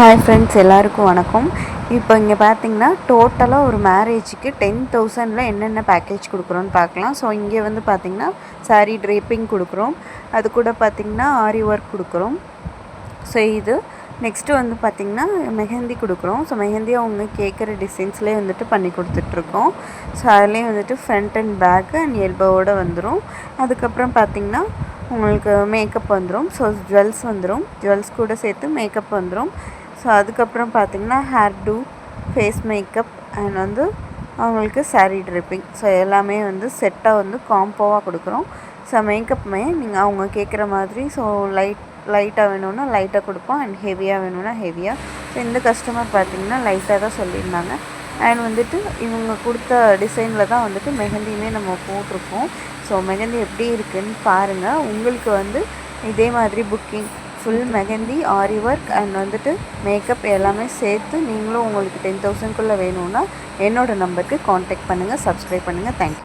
Hi friends எல்லாருக்கும் வணக்கம். இப்போ இங்கே பார்த்தீங்கன்னா டோட்டலாக ஒரு மேரேஜுக்கு டென் தௌசண்டில் என்னென்ன பேக்கேஜ் கொடுக்குறோன்னு பார்க்கலாம். ஸோ இங்கே வந்து பார்த்திங்கன்னா சாரீ ட்ரேப்பிங் கொடுக்குறோம். அது கூட பார்த்திங்கன்னா ஆரி ஒர்க் கொடுக்குறோம். ஸோ இது நெக்ஸ்ட்டு வந்து பார்த்திங்கன்னா மெஹந்தி கொடுக்குறோம். ஸோ மெஹந்தி அவங்க கேட்குற டிசைன்ஸ்லேயே வந்துட்டு பண்ணி கொடுத்துட்ருக்கோம். ஸோ அதுலேயும் வந்துட்டு ஃப்ரண்ட் அண்ட் பேக்கு அண்ட் எல்போவோட வந்துடும் அதுக்கப்புறம் பார்த்திங்கன்னா உங்களுக்கு மேக்கப் வந்துடும் ஸோ ஜுவல்ஸ் வந்துடும் ஜுவல்ஸ் கூட சேர்த்து மேக்கப் வந்துடும் ஸோ அதுக்கப்புறம் பார்த்திங்கன்னா hair to face makeup and வந்து அவங்களுக்கு சாரீ ட்ரிப்பிங் ஸோ எல்லாமே வந்து செட்டாக வந்து காம்போவாக கொடுக்குறோம். ஸோ மேக்கப்புமே நீங்கள் அவங்க கேட்குற மாதிரி ஸோ லைட் லைட்டாக வேணும்னா லைட்டாக கொடுப்போம் அண்ட் ஹெவியாக வேணும்னா ஹெவியாக ஸோ இந்த கஸ்டமர் பார்த்திங்கன்னா லைட்டாக தான் சொல்லியிருந்தாங்க. அண்ட் வந்துட்டு இவங்க கொடுத்த டிசைனில் தான் வந்துட்டு மெஹந்தியுமே நம்ம போட்டிருக்கோம். ஸோ மெஹந்தி எப்படி இருக்குன்னு பாருங்கள் உங்களுக்கு வந்து இதே மாதிரி booking full mehndi aari work and வந்துட்டு மேக்கப் எல்லாமே சேர்த்து நீங்களும் உங்களுக்கு டென் தௌசண்ட்குள்ளே வேணும்னா என்னோடய நம்பருக்கு காண்டாக்ட் பண்ணுங்கள் சப்ஸ்கிரைப் பண்ணுங்கள் தேங்க்யூ